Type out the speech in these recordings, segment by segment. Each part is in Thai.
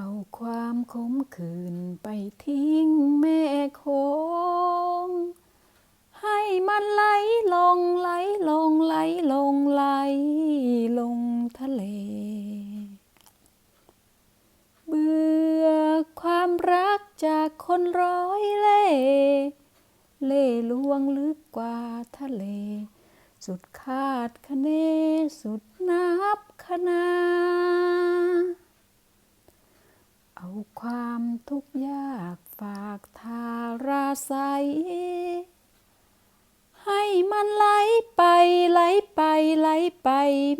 เอาความขมขื่นไปทิ้งแม่คง ให้มันไหลลงไหลลงไหลลงไหลลงทะเล เบื่อความรักจากคนร้อยเล่ เล่ลวงลึกกว่าทะเล สุดคาดคะเน สุดนับคะนา เอาความทุกข์ยากฝากทาราใสให้มันไหลไปไหลไปไหลไป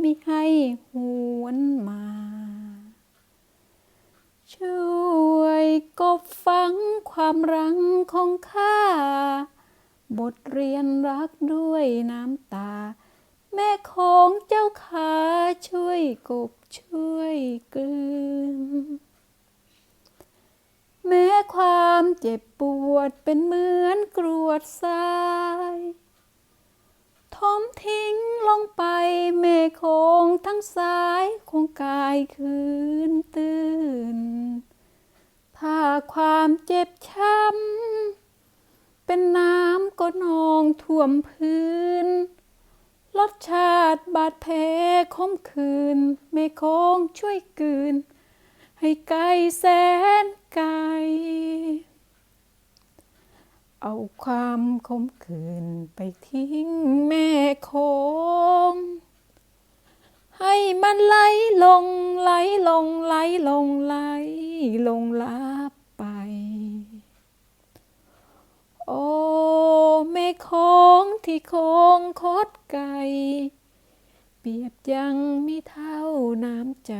ไมิให้หวนมา ช่วยกบฟังความรังของข้า บทเรียนรักด้วยน้ำตา แม่ของเจ้าขาช่วยกบช่วยกลืน แม้ความเจ็บปวดเป็นเหมือนกรวดทรายทมทิ้งลงไปเมฆงทั้งสายคงกายคืนตื่นถ้าความเจ็บช้ำ เป็นน้ำก็นองท่วมพื้น รสชาติบาดแผลคมคืนเมฆงช่วยกืน ให้ไกลแสนไกล เอาความคมคืนไปทิ้งแม่คง ให้มันไหลลงไหลลงไหลลงไหลลงลับไป โอ้แม่ของที่คงคดไกลเปรียบยังไม่เท่าน้ำใจ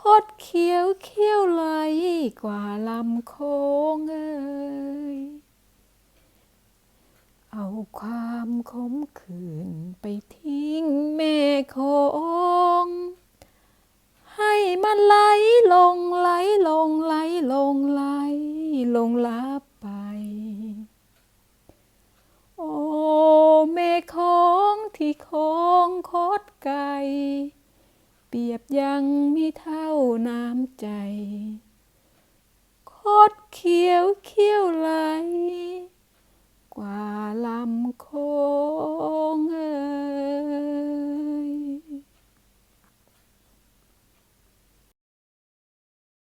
คดเขียวเขียวไหลกว่าลำโคงเอ้ยเอาความขมขื่นไปทิ้งแม่คง ให้มันไหลลงไหลลงไหลลงไหลลงลับไป โอ้แม่ของที่คงคดไกล เปรียบยังมีเท่าน้ำใจ คดเขียวเขียวไหล